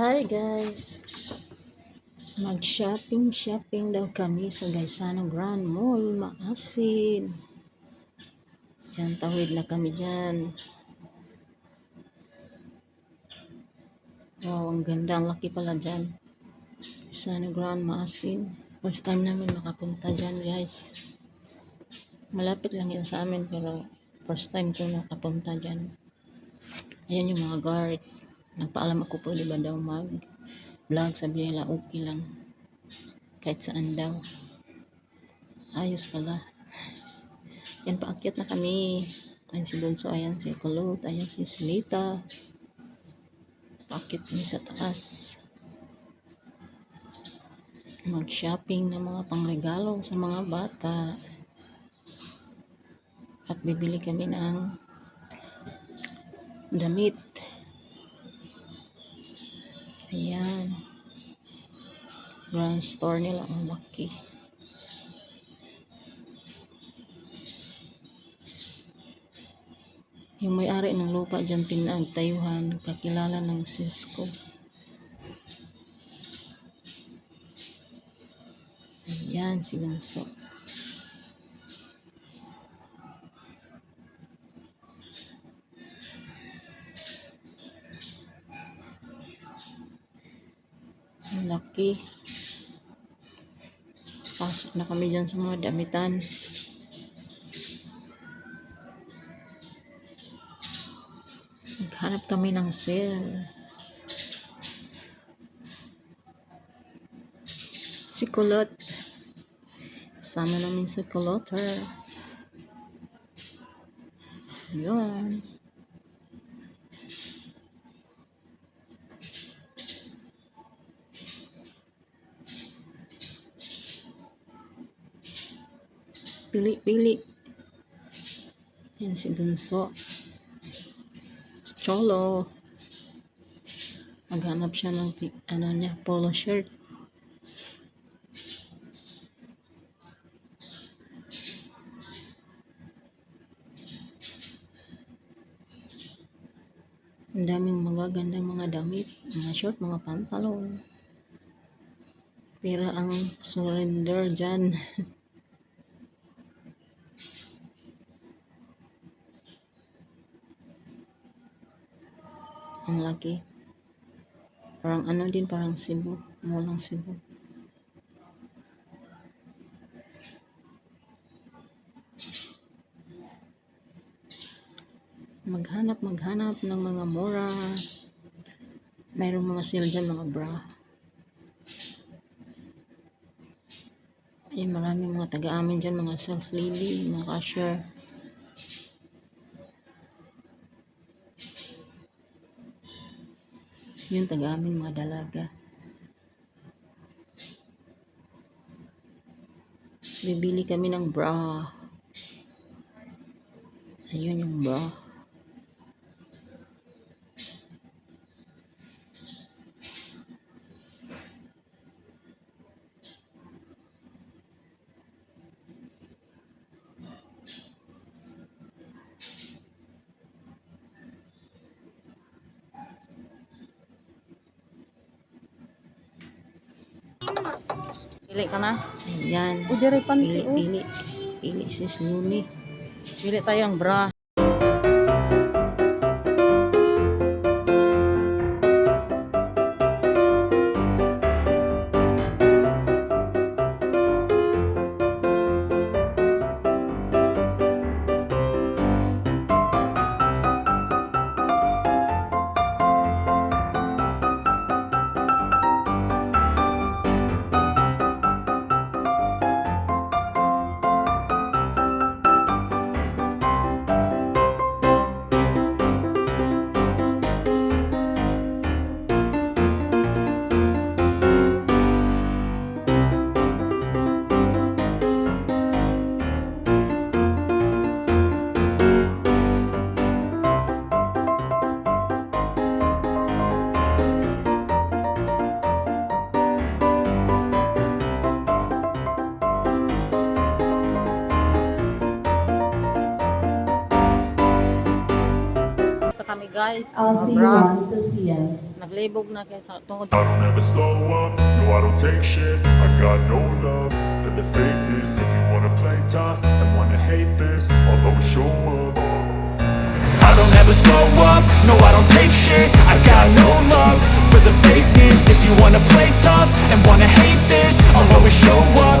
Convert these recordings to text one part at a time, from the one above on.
Hi guys! Mag-shopping shopping daw kami sa Gaisano Grand Mall, Maasin. Yan, tawid na kami dyan. Wow, ang ganda, ang laki pala dyan. Gaisano Grand Maasin. First time namin makapunta dyan guys. Malapit lang yan sa amin pero first time ko nakapunta dyan. Ayan yung mga guard. Nagpaalam ako po, di ba daw mag vlog. Sabi nila, okay lang. Kahit saan daw. Ayos pala. Yan, paakyat na kami. Ayan si Bunso, ayan si Kulot, ayan si Silita. Paakyat kami sa taas. Mag-shopping ng mga pangregalo sa mga bata. At bibili kami ng damit. Ayan. Grand store nila. Ang laki. Yung may-ari ng lupa dyan pinagtayuhan, kakilala ng Cisco. Ayan, si Ganso. Laki. Pasok na kami dyan sa mga damitan. Naghanap kami ng sale. Si Kulot. Kasama namin si Kulotter. Yun. Pili-pili. Yan si Bunso. Si Cholo. Maghanap siya ng ano niya, polo shirt. Ang daming magagandang mga damit, mga short, mga pantalon. Pero ang surrender dyan. Ang laki. Parang ano din, parang Cebu. Mulang Cebu. Maghanap, maghanap ng mga mura. Mayroong mga sale dyan, mga bra. Ay, maraming mga taga-amin dyan, mga sales lady, mga cashier. Yun, taga-amin mga dalaga. Bibili kami ng bra. Ayun yung bra. Pili ka na. Ayan. O, dire panty. Pili, pili. Pili sis Luni. Pili tayo ang bra. Kami guys. Mga bra. LC1 to CS. Naglibog na kaya sa tungod I don't ever slow up, no I don't take shit. I got no love for the fakeness. If you wanna play tough and wanna hate this I'll always show up. I don't ever slow up, no I don't take shit. I got no love for the fakeness. If you wanna play tough and wanna hate this I'll always show up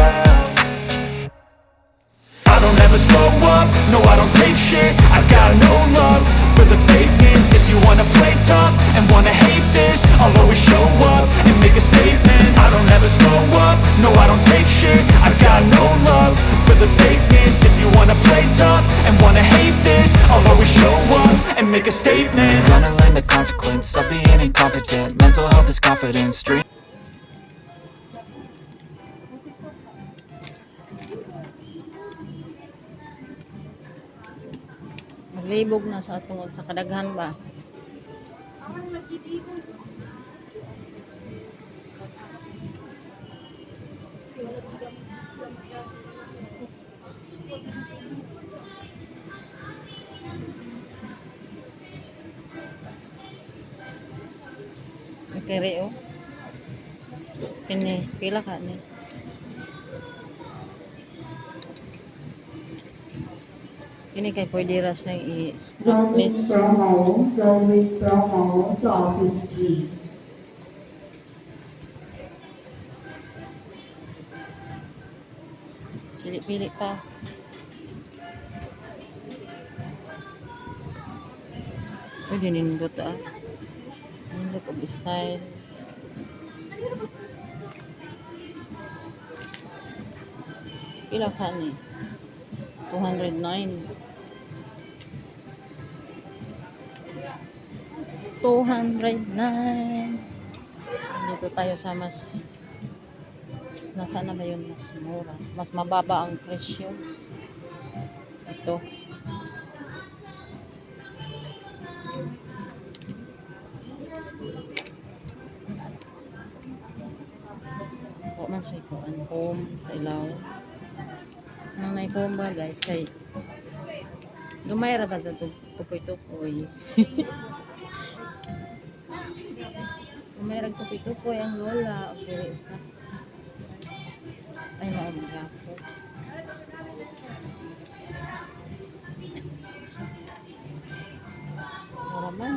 wanna play tough and wanna hate this I'll always show up and make a statement. Gonna learn the consequence of being incompetent. Mental health is confidence, dream naglibog na sa tungod sa kadaghan ba. Kere o. Kini, pila ka ni. Kini kay pwede ras na Running i-strapless. promo, going promo to Office Street. Pili-pili pa. Pwede nindot ah. Nindot of style. Pila ka ni? 209. 209. Dito tayo sa mas Nasaan na ba yun mas mura? Mas mababa ang presyo. Ito. Ko ang home sa ilaw. Nang na home ba guys kay Gamay ra ba sa tu- tupoy-tupoy? Gamay ra tupoy-tupoy ang lola. Okay, usa. Ay, maabot ako. Mura man.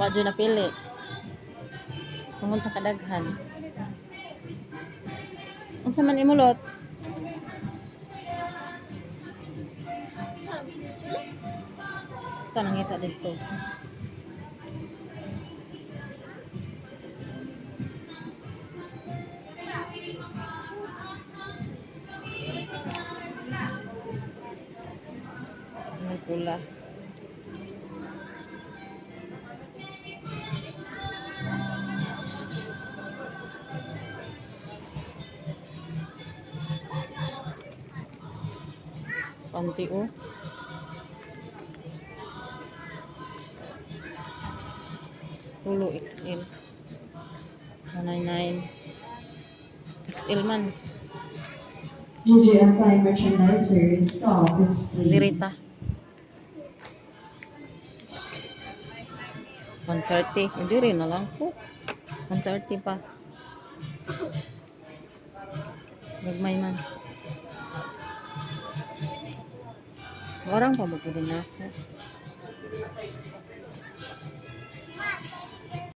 Wadyo na pili. Tungod sa kadaghan. Unsa man imulot? Ito nangita dito. May pula. Panti oh. Tulo XL. 199. XL man. GGFI merchandiser Office Street. Dirita. 130. Hindi rin na lang po. 130 pa. Gagmay man. Warang pa magpili na ako.